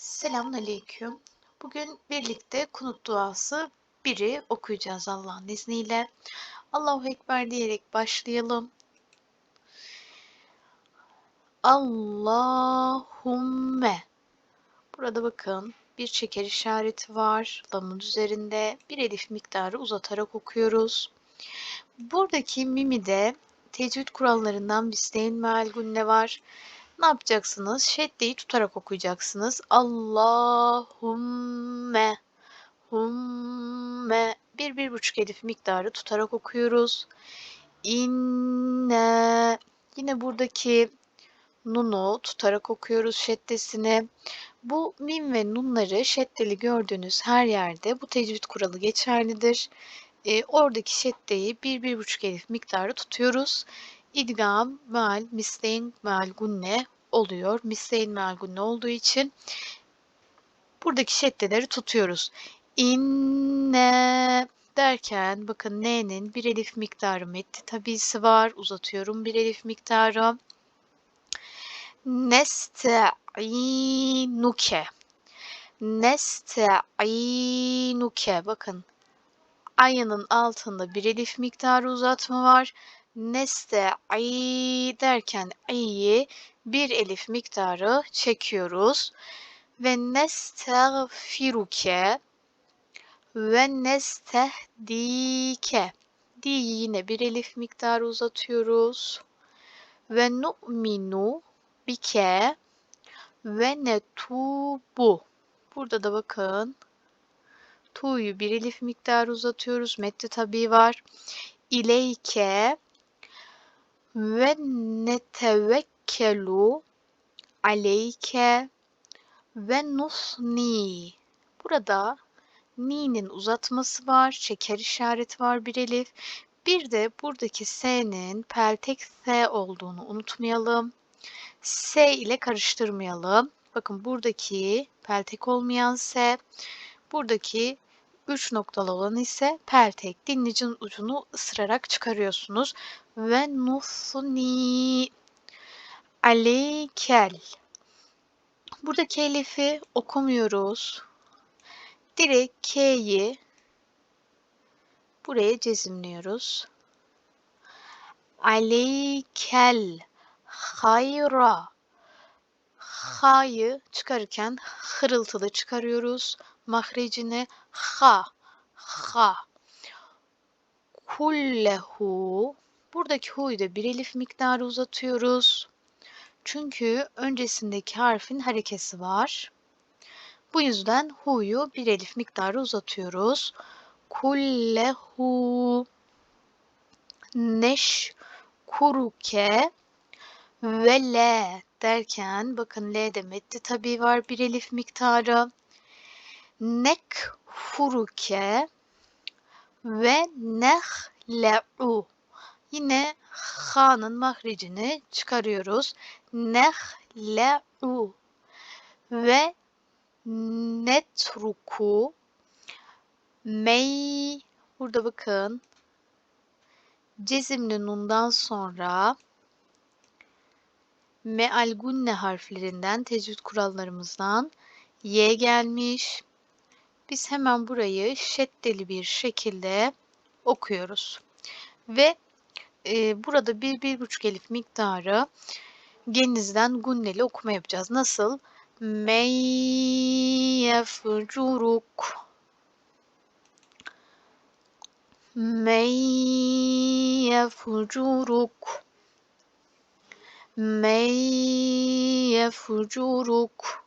Selamünaleyküm. Bugün birlikte kunut duası biri okuyacağız Allah'ın izniyle. Allahu Ekber diyerek başlayalım. Allahümme. Burada bakın bir çeker işareti var. Lamın üzerinde bir elif miktarı uzatarak okuyoruz. Buradaki mimi de tecvid kurallarından bir steyn meal gunne var. Ne yapacaksınız? Şeddeyi tutarak okuyacaksınız. Allahümme humme bir bir buçuk elif miktarı tutarak okuyoruz. İnne yine buradaki nunu tutarak okuyoruz şeddesini. Bu mim ve nunları şeddeli gördüğünüz her yerde bu tecvid kuralı geçerlidir. E, oradaki şeddeyi bir bir buçuk elif miktarı tutuyoruz. İdgam, mal, misleyn, mal, gunne oluyor. Misleyn, mal, gunne olduğu için buradaki şeddeleri tutuyoruz. İnne derken bakın n'nin bir elif miktarı metti tabisi var. Uzatıyorum bir elif miktarı. Neste'inuke. Neste'inuke. Bakın ayının altında bir elif miktarı uzatma var. Neste'i derken i'yi bir elif miktarı çekiyoruz. Ve nestağfiruke ve nestehdike. Di'yi yine bir elif miktarı uzatıyoruz. Ve nu'minu bike ve netubu. Burada da bakın tu'yu bir elif miktarı uzatıyoruz. Metti tabi var. İleyke ve netevekkelu aleyke ve nusni. Burada ni'nin uzatması var, şeker işareti var bir elif. Bir de buradaki s'nin peltek s olduğunu unutmayalım. S ile karıştırmayalım. Bakın buradaki peltek olmayan s, buradaki 3 noktalı olan ise peltek. Dinlicin ucunu ısırarak çıkarıyorsunuz. Ve nusni aleykel. Buradaki elifi okumuyoruz. Direkt K'yi buraya cezimliyoruz. Aleykel hayra Ha'yı çıkarırken hırıltılı çıkarıyoruz. Mahrecini ha ha kullehu buradaki hu'yu da bir elif miktarı uzatıyoruz. Çünkü öncesindeki harfin harekesi var. Bu yüzden hu'yu bir elif miktarı uzatıyoruz. Kullehu neş kuruke ve le derken bakın L de metti tabi var bir elif miktarı. Nek furuke ve nehle'u. Yine ha'nın mahrecini çıkarıyoruz. Nehle'u ve netruku mey burada bakın cezimli nundan sonra meal gunne harflerinden tecvid kurallarımızdan y gelmiş. Biz hemen burayı şeddeli bir şekilde okuyoruz. Ve e, burada bir, bir buçuk elif miktarı genizden gunneli okuma yapacağız. Nasıl? Meyyefcuruk Meyyefcuruk Meyyefcuruk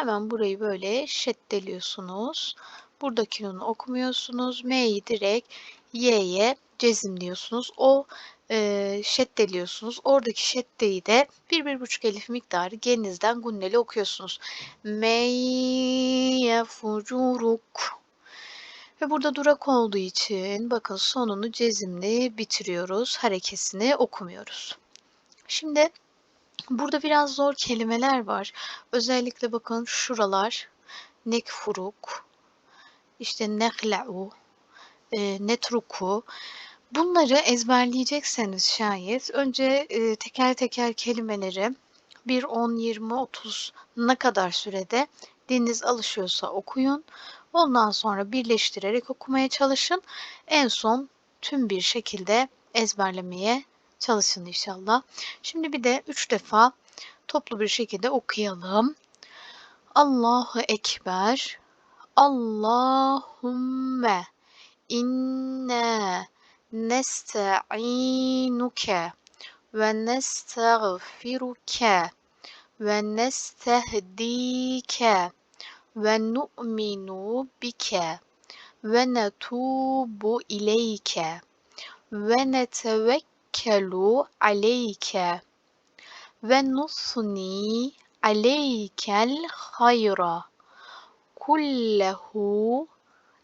Hemen burayı böyle şeddeliyorsunuz. Buradaki nunu okumuyorsunuz. M'yi direkt Y'ye cezimliyorsunuz. O e, şeddeliyorsunuz. Oradaki şeddeyi de bir, bir buçuk elif miktarı geninizden gunneli okuyorsunuz. Meyyefururuk ve burada durak olduğu için bakın sonunu cezimli bitiriyoruz. Harekesini okumuyoruz. Şimdi burada biraz zor kelimeler var. Özellikle bakın şuralar nekfuruk, işte nehla'u, e, netruku. Bunları ezberleyecekseniz şayet önce e, teker teker kelimeleri 1, 10, 20, 30 ne kadar sürede diliniz alışıyorsa okuyun. Ondan sonra birleştirerek okumaya çalışın. En son tüm bir şekilde ezberlemeye çalışın inşallah. Şimdi bir de üç defa toplu bir şekilde okuyalım. Allahu Ekber. Allahümme inna nesta'inuke ve nestağfiruke ve nestehdike ve nu'minu bike ve netubu ileyke ve netevekkelu aleyke ve nusni aleykel hayra kullehu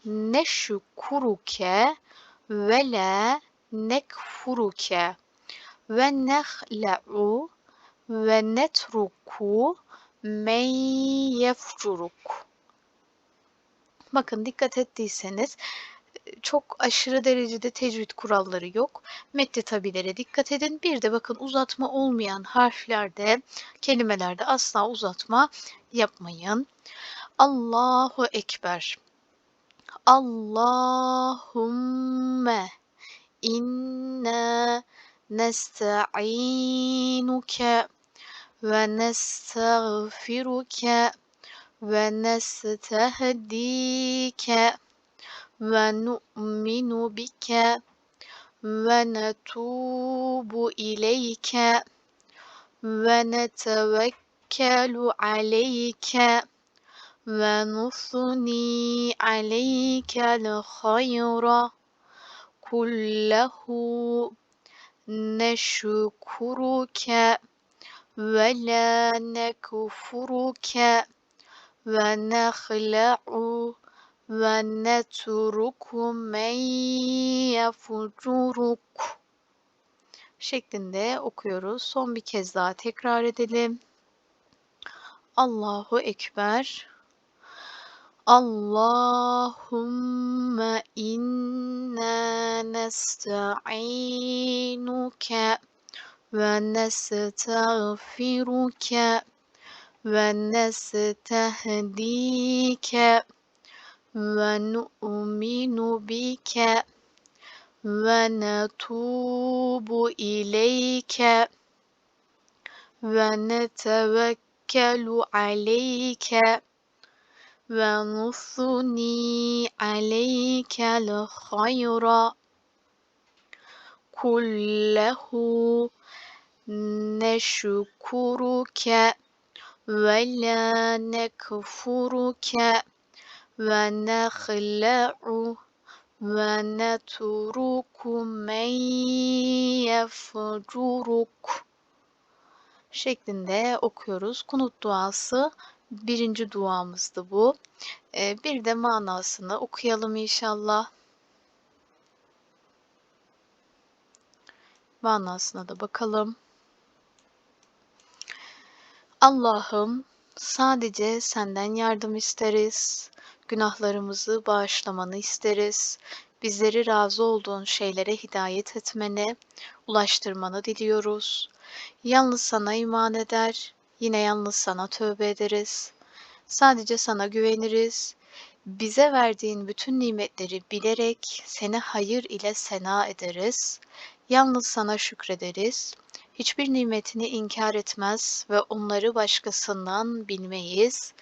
neşkuruke ve la nekfuruke ve nehla'u ve netruku men yefcuruk. Bakın dikkat ettiyseniz çok aşırı derecede tecvid kuralları yok. Metni tabilere dikkat edin. Bir de bakın uzatma olmayan harflerde, kelimelerde asla uzatma yapmayın. Allahu Ekber. Allahümme inna nesta'inuke ve nestağfiruke ve nestehdike ve nu'minu bike ve netubu ileyke ve netevekkelu aleyke ve nusni aleykel hayra kullehu neşkuruke ve netruku men yefcuruk şeklinde okuyoruz. Son bir kez daha tekrar edelim. Allahu Ekber. Allahümme inna nesta'inuke ve nestağfiruke ve nestehdike ve nu'minu bike ve netubu ileyke ve netevekkelu aleyke ve nusni aleykel hayra kullehu neşkuruke ve nehla'u ve netruku men şeklinde okuyoruz. Kunut duası birinci duamızdı bu. Ee, bir de manasını okuyalım inşallah. Manasına da bakalım. Allah'ım sadece senden yardım isteriz. Günahlarımızı bağışlamanı isteriz. Bizleri razı olduğun şeylere hidayet etmeni, ulaştırmanı diliyoruz. Yalnız sana iman eder, yine yalnız sana tövbe ederiz. Sadece sana güveniriz. Bize verdiğin bütün nimetleri bilerek seni hayır ile sena ederiz. Yalnız sana şükrederiz. Hiçbir nimetini inkar etmez ve onları başkasından bilmeyiz.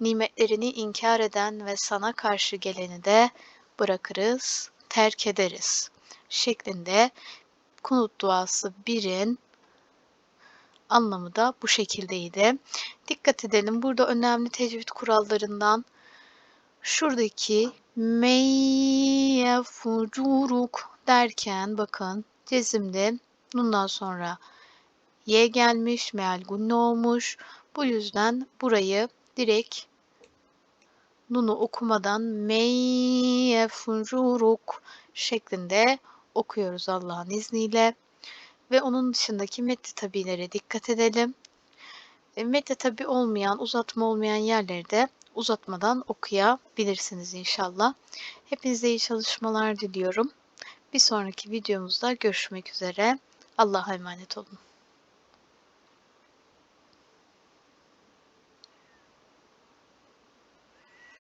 Nimetlerini inkar eden ve sana karşı geleni de bırakırız, terk ederiz şeklinde kunut duası 1'in anlamı da bu şekildeydi. Dikkat edelim burada önemli tecvid kurallarından şuradaki meyyefucuruk derken bakın cezimde bundan sonra y gelmiş, meal gunne olmuş. Bu yüzden burayı direkt nunu okumadan meyyefucuruk şeklinde okuyoruz Allah'ın izniyle. Ve onun dışındaki metni tabilere dikkat edelim. E, metni tabi olmayan, uzatma olmayan yerleri de uzatmadan okuyabilirsiniz inşallah. Hepinize iyi çalışmalar diliyorum. Bir sonraki videomuzda görüşmek üzere. Allah'a emanet olun.